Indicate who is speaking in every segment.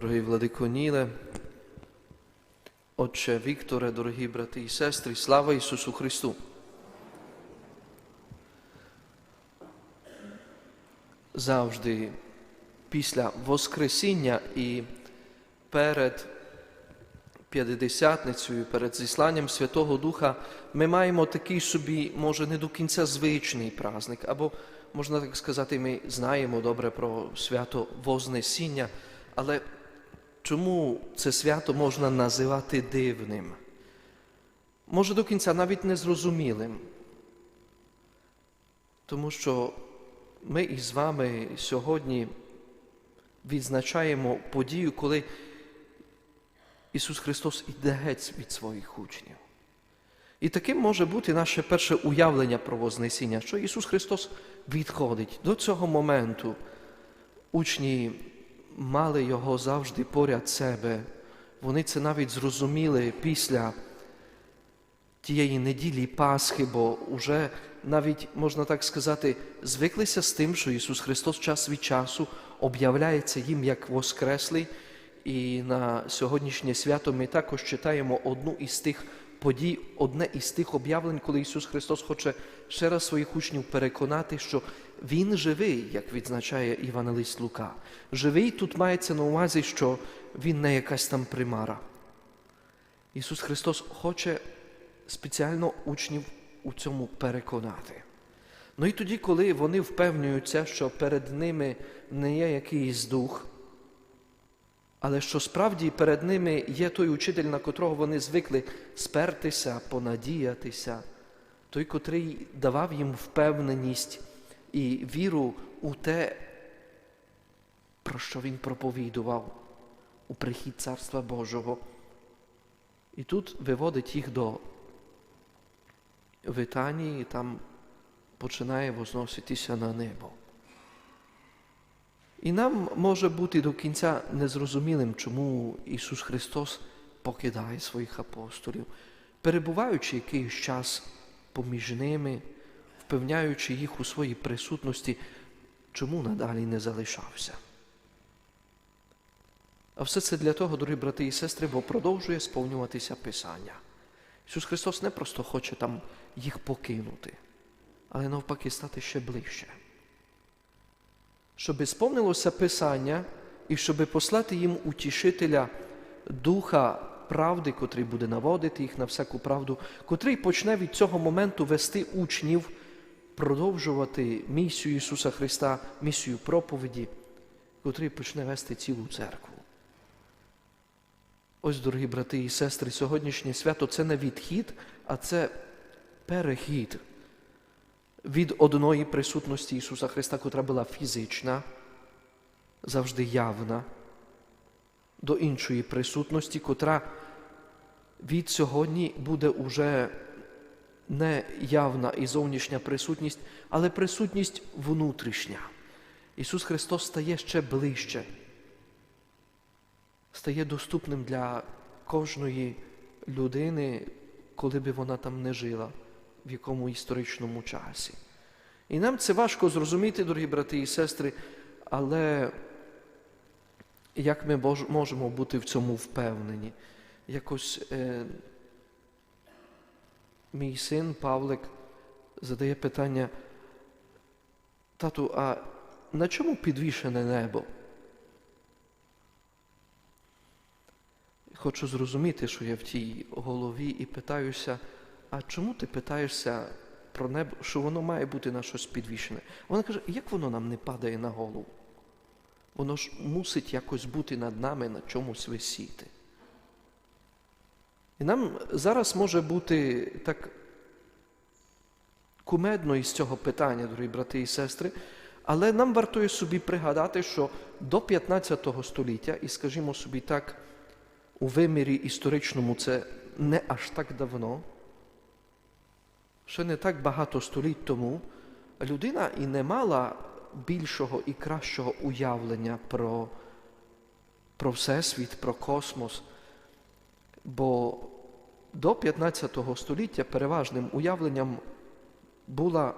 Speaker 1: Дорогий Владико Ніле, Отче Вікторе, дорогі брати і сестри, слава Ісусу Христу! Завжди після Воскресіння і перед П'ятидесятницею, перед зісланням Святого Духа, ми маємо такий собі, може, не до кінця звичний праздник, або, можна так сказати, ми знаємо добре про свято Вознесіння, але чому це свято можна називати дивним? Може, до кінця навіть незрозумілим. Тому що ми із вами сьогодні відзначаємо подію, коли Ісус Христос іде геть від своїх учнів. І таким може бути наше перше уявлення про Вознесіння, що Ісус Христос відходить до цього моменту. Учні мали Його завжди поряд себе. Вони це навіть зрозуміли після тієї неділі Пасхи, бо вже навіть, можна так сказати, звиклися з тим, що Ісус Христос час від часу об'являється їм як Воскреслий. І на сьогоднішнє свято ми також читаємо одну із тих подій, одне із тих об'явлень, коли Ісус Христос хоче ще раз своїх учнів переконати, що Він живий, як відзначає Івангелист Лука. Живий тут мається на увазі, що Він не якась там примара. Ісус Христос хоче спеціально учнів у цьому переконати. Ну і тоді, коли вони впевнюються, що перед ними не є якийсь дух, але що справді перед ними є той учитель, на котрого вони звикли спертися, понадіятися, той, котрий давав їм впевненість і віру у те, про що він проповідував у прихід Царства Божого. І тут виводить їх до Витанії, там починає возноситися на небо. І нам може бути до кінця незрозумілим, чому Ісус Христос покидає своїх апостолів, перебуваючи якийсь час поміж ними, впевняючи їх у своїй присутності, чому надалі не залишався. А все це для того, дорогі брати і сестри, бо продовжує сповнюватися Писання. Ісус Христос не просто хоче там їх покинути, але навпаки стати ще ближче щоб сповнилося Писання і щоб послати їм утішителя Духа правди, котрий буде наводити їх на всяку правду, котрий почне від цього моменту вести учнів, продовжувати місію Ісуса Христа, місію проповіді, котрий почне вести цілу церкву. Ось, дорогі брати і сестри, сьогоднішнє свято це не відхід, а це перехід від одної присутності Ісуса Христа, котра була фізична, завжди явна, до іншої присутності, котра від сьогодні буде уже не явна і зовнішня присутність, але присутність внутрішня. Ісус Христос стає ще ближче, стає доступним для кожної людини, коли би вона там не жила в якому історичному часі. І нам це важко зрозуміти, дорогі брати і сестри, але як ми можемо бути в цьому впевнені? Якось е, мій син Павлик задає питання, тату, а на чому підвішене небо? Хочу зрозуміти, що я в тій голові, і питаюся а чому ти питаєшся про небо, що воно має бути на щось підвішене? Вона каже, як воно нам не падає на голову? Воно ж мусить якось бути над нами на чомусь висіти. І нам зараз може бути так кумедно із цього питання, дорогі брати і сестри, але нам вартує собі пригадати, що до 15 століття, і скажімо собі так, у вимірі історичному це не аж так давно. Ще не так багато століть тому людина і не мала більшого і кращого уявлення про про Всесвіт, про космос. Бо до 15 століття переважним уявленням була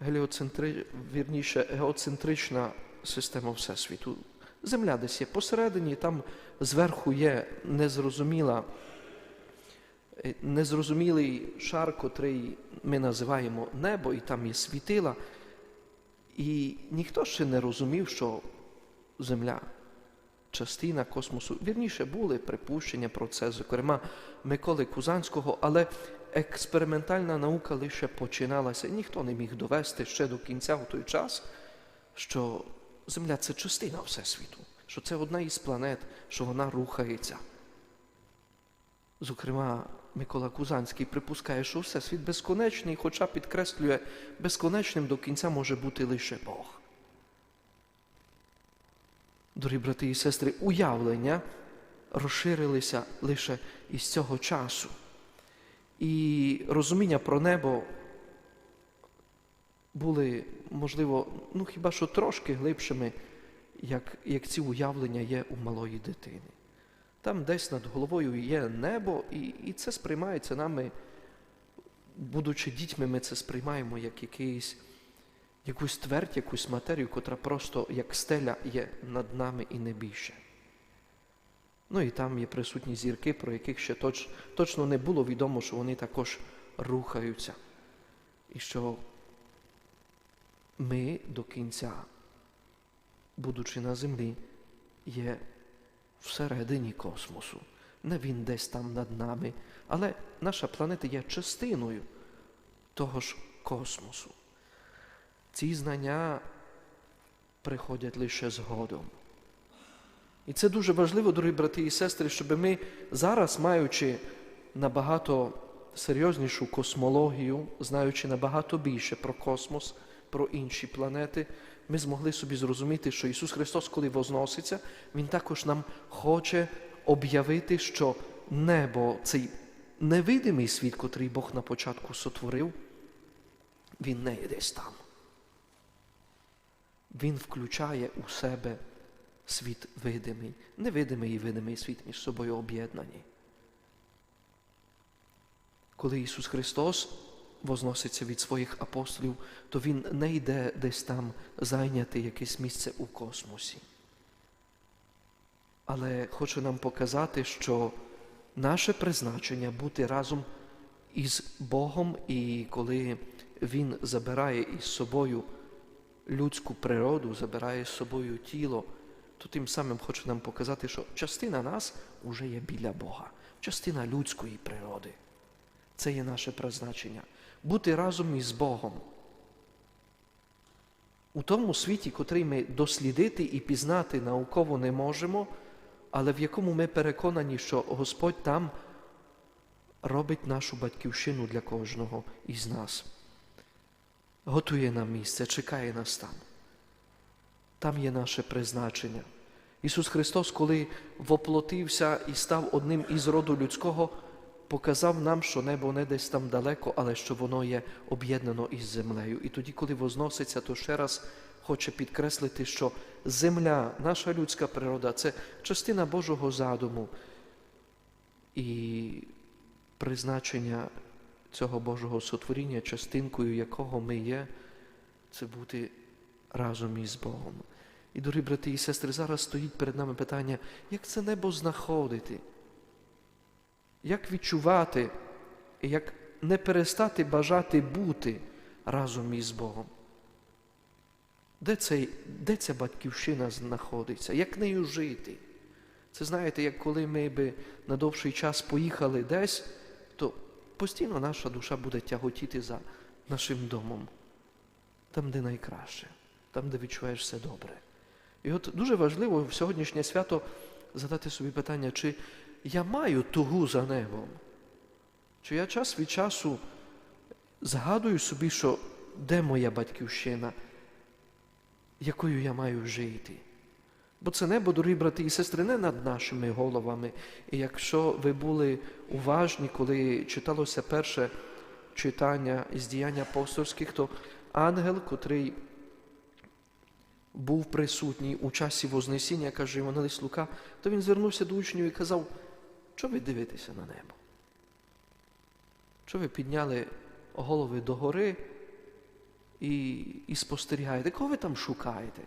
Speaker 1: геліоцентри... вірніше, геоцентрична система Всесвіту. Земля десь є посередині, там зверху є незрозуміла, незрозумілий шар, котрий ми називаємо небо, і там є світила. І ніхто ще не розумів, що Земля частина космосу. Вірніше були припущення про це, зокрема Миколи Кузанського, але експериментальна наука лише починалася. Ніхто не міг довести ще до кінця в той час, що Земля це частина Всесвіту, що це одна із планет, що вона рухається. Зокрема, Микола Кузанський припускає, що Всесвіт безконечний, хоча підкреслює, безконечним до кінця може бути лише Бог. Дорогі брати і сестри, уявлення розширилися лише із цього часу. І розуміння про небо були, можливо, ну хіба що трошки глибшими, як, як ці уявлення є у малої дитини. Там десь над головою є небо, і, і це сприймається нами, будучи дітьми, ми це сприймаємо як якийсь, якусь твердь, якусь матерію, котра просто як стеля є над нами і не більше. Ну і там є присутні зірки, про яких ще точ, точно не було відомо, що вони також рухаються. І що ми до кінця, будучи на землі, є всередині космосу. Не він десь там над нами, але наша планета є частиною того ж космосу. Ці знання приходять лише згодом. І це дуже важливо, дорогі брати і сестри, щоб ми зараз, маючи набагато серйознішу космологію, знаючи набагато більше про космос, про інші планети, ми змогли собі зрозуміти, що Ісус Христос, коли возноситься, Він також нам хоче об'явити, що небо, цей невидимий світ, котрий Бог на початку сотворив, він не є десь там. Він включає у себе світ видимий, невидимий і видимий світ між собою об'єднані. Коли Ісус Христос возноситься від своїх апостолів, то Він не йде десь там зайняти якесь місце у космосі. Але хочу нам показати, що наше призначення бути разом із Богом, і коли Він забирає із собою людську природу, забирає з собою тіло, то тим самим хочу нам показати, що частина нас уже є біля Бога, частина людської природи. Це є наше призначення. Бути разом із Богом. У тому світі, котрий ми дослідити і пізнати науково не можемо, але в якому ми переконані, що Господь там робить нашу батьківщину для кожного із нас. Готує нам місце, чекає нас там. Там є наше призначення. Ісус Христос, коли воплотився і став одним із роду людського, показав нам, що небо не десь там далеко, але що воно є об'єднано із землею. І тоді, коли возноситься, то ще раз хоче підкреслити, що земля, наша людська природа це частина Божого задуму. І призначення цього Божого сотворіння, частинкою якого ми є, це бути разом із Богом. І, дорогі брати і сестри, зараз стоїть перед нами питання, як це небо знаходити, як відчувати, як не перестати бажати бути разом із Богом. Де, цей, де ця батьківщина знаходиться? Як нею жити? Це знаєте, як коли ми би на довший час поїхали десь, то постійно наша душа буде тяготіти за нашим домом, там, де найкраще, там, де відчуваєш все добре. І от дуже важливо в сьогоднішнє свято задати собі питання, чи я маю тугу за небом? Чи я час від часу згадую собі, що де моя батьківщина, якою я маю жити? Бо це небо, дорогі брати і сестри, не над нашими головами. І якщо ви були уважні, коли читалося перше читання із діянь апостольських, то ангел, котрий був присутній у часі Вознесіння, каже Івангелист Лука, то він звернувся до учнів і казав, що ви дивитеся на небо? Що ви підняли голови догори і, і спостерігаєте? Кого ви там шукаєте?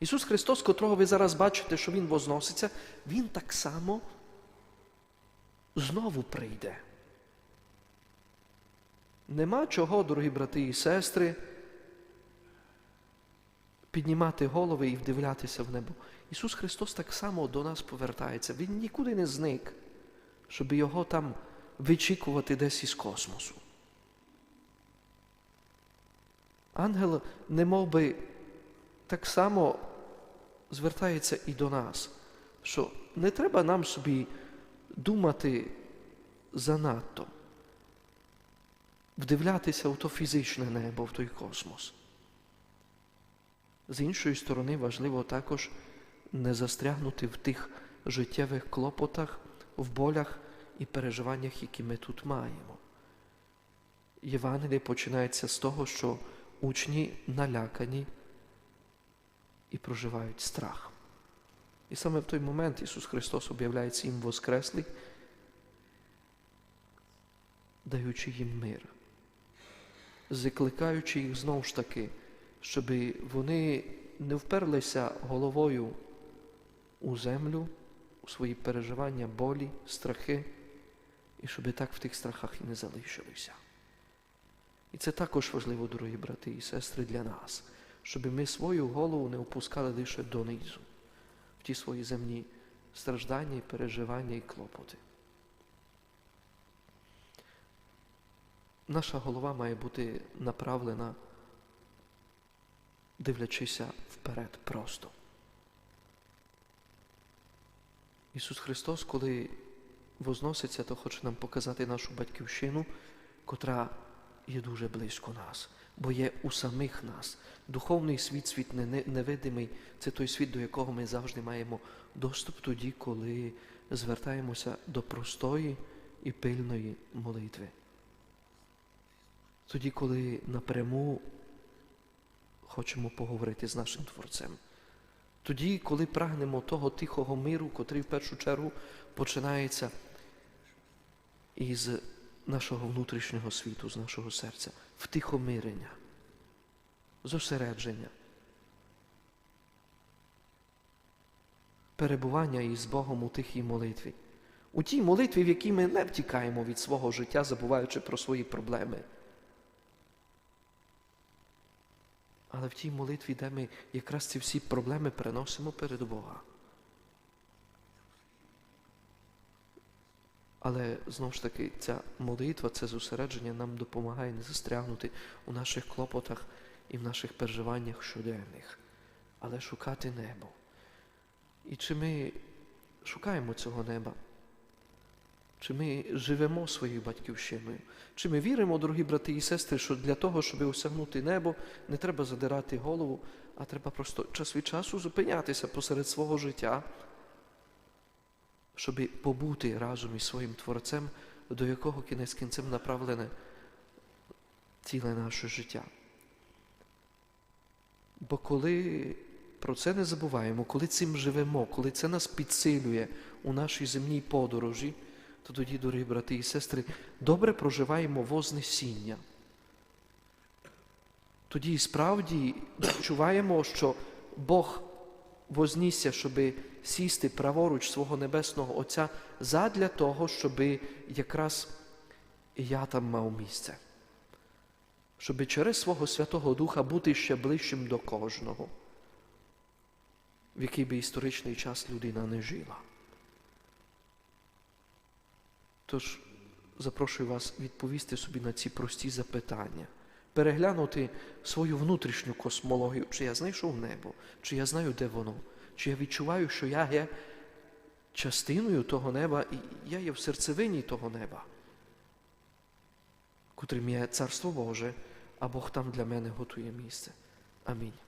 Speaker 1: Ісус Христос, котрого ви зараз бачите, що Він возноситься, Він так само знову прийде. Нема чого, дорогі брати і сестри, піднімати голови і вдивлятися в небо. Ісус Христос так само до нас повертається. Він нікуди не зник, щоб його там вичікувати десь із космосу. Ангел не мов би так само звертається і до нас, що не треба нам собі думати занадто, вдивлятися в то фізичне небо, в той космос. З іншої сторони, важливо також не застрягнути в тих життєвих клопотах, в болях і переживаннях, які ми тут маємо. Євангеліє починається з того, що учні налякані і проживають страх. І саме в той момент Ісус Христос об'являється їм Воскреслий, даючи їм мир, закликаючи їх знову ж таки, щоб вони не вперлися головою у землю, свої переживання, болі, страхи, і щоб так в тих страхах і не залишилися. І це також важливо, дорогі брати і сестри, для нас, щоб ми свою голову не опускали лише донизу, в ті свої земні страждання, і переживання і клопоти. Наша голова має бути направлена, дивлячися вперед просто. Ісус Христос, коли возноситься, то хоче нам показати нашу батьківщину, котра є дуже близько нас, бо є у самих нас. Духовний світ, світ невидимий, це той світ, до якого ми завжди маємо доступ тоді, коли звертаємося до простої і пильної молитви. Тоді, коли напряму хочемо поговорити з нашим Творцем. Тоді, коли прагнемо того тихого миру, котрий в першу чергу починається із нашого внутрішнього світу, з нашого серця, втихомирення, зосередження, перебування із Богом у тихій молитві. У тій молитві, в якій ми не втікаємо від свого життя, забуваючи про свої проблеми. Але в тій молитві, де ми якраз ці всі проблеми переносимо перед Бога. Але знову ж таки, ця молитва, це зосередження нам допомагає не застрягнути у наших клопотах і в наших переживаннях щоденних, але шукати небо. І чи ми шукаємо цього неба? Чи ми живемо своєю батьківщиною? Чи ми віримо, дорогі брати і сестри, що для того, щоб осягнути небо, не треба задирати голову, а треба просто час від часу зупинятися посеред свого життя, щоб побути разом із своїм Творцем, до якого кінець кінцем направлене ціле наше життя. Бо коли про це не забуваємо, коли цим живемо, коли це нас підсилює у нашій земній подорожі, то тоді, дорогі брати і сестри, добре проживаємо вознесіння. Тоді справді відчуваємо, що Бог вознісся, щоб сісти праворуч свого Небесного Отця задля того, щоб якраз я там мав місце. Щоб через свого Святого Духа бути ще ближчим до кожного, в який би історичний час людина не жила. Тож запрошую вас відповісти собі на ці прості запитання, переглянути свою внутрішню космологію, чи я знайшов небо, чи я знаю, де воно, чи я відчуваю, що я є частиною того неба, і я є в серцевині того неба, котрим є Царство Боже, а Бог там для мене готує місце. Амінь.